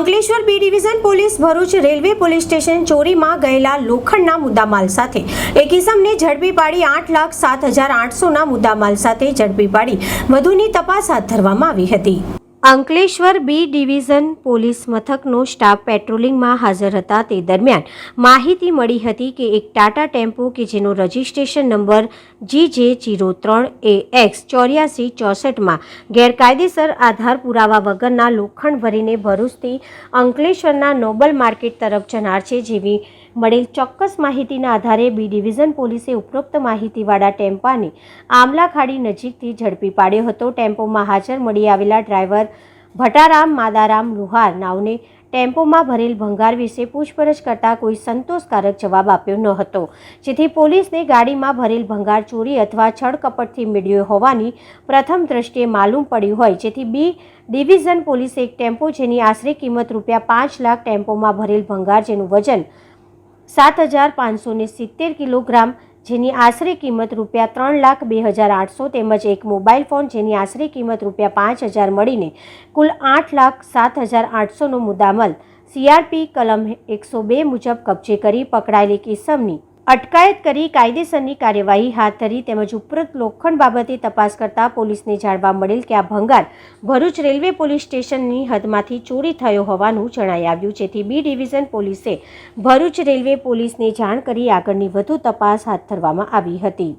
Ankleshwar B division police Bharuch railway police station ચોરીમાં ગયેલા લોખંડના મુદ્દામાલ સાથે. એક ઇસમને ઝડપી પાડી આઠ લાખ સાત હજાર આઠસોના મુદ્દામાલ સાથે ઝડપી પાડી. વધુની તપાસ હાથ ધરવામાં આવી હતી. અંકલેશ્વર બી ડિવિઝન પોલીસ મથકનો સ્ટાફ પેટ્રોલિંગમાં હાજર હતા તે દરમિયાન માહિતી મળી હતી કે એક ટાટા ટેમ્પો કે જેનો રજિસ્ટ્રેશન નંબર જી જે જીરો ત્રણ એ એક્સ ચોર્યાસી ચોસઠમાં ગેરકાયદેસર આધાર પુરાવા વગરના લોખંડ ભરીને ભરૂચથી અંકલેશ્વરના નોબલ માર્કેટ તરફ જનાર છે જેવી મળેલ ચોક્કસ માહિતીના આધારે બી ડિવિઝન પોલીસે ઉપરોક્ત માહિતીવાળા ટેમ્પાને આમલા ખાડી નજીકથી ઝડપી પાડ્યો હતો. ટેમ્પોમાં હાજર મળી આવેલા ડ્રાઈવર ભટારામ માદારામ લુહાર નાવને ટેમ્પોમાં ભરેલ ભંગાર વિશે પૂછપરછ કરતા કોઈ સંતોષકારક જવાબ આપ્યો ન હતો. જેથી પોલીસને ગાડીમાં ભરેલ ભંગાર ચોરી અથવા છળકપટથી મેળવ્યો હોવાની પ્રથમ દ્રષ્ટિએ માલુમ પડ્યું હોય. જેથી બી ડિવિઝન પોલીસે એક ટેમ્પો જેની આશરે કિંમત રૂપિયા પાંચ લાખ ટેમ્પોમાં ભરેલ ભંગાર જેનું વજન સાત હજાર પાંચસો સિત્તેર કિલોગ્રામ, જેની આશરે કિંમત રૂપિયા ત્રણ લાખ બે હજાર આઠસો તેમજ એક મોબાઈલ ફોન જેની આશરે કિંમત રૂપિયા પાંચ હજાર મળીને કુલ આઠ લાખ સાત હજાર આઠસોનો મુદ્દામલ. સીઆરપી કલમ એકસો બે મુજબ કબજે કરી પકડાયેલી કિસમની અટકાયત કરી કાયદેસરની કાર્યવાહી હાથ ધરી તેમજ ઉપરોક્ત લોખંડ બાબતે તપાસ કરતા પોલીસને જાણવા મળેલ કે આ ભંગાર ભરૂચ રેલવે પોલીસ સ્ટેશનની હદમાંથી ચોરી થયો હોવાનું જણાઈ આવ્યું, જેથી બી ડિવિઝન પોલીસે ભરૂચ રેલવે પોલીસને જાણ કરી આગળની વધુ તપાસ હાથ ધરવામાં આવી હતી.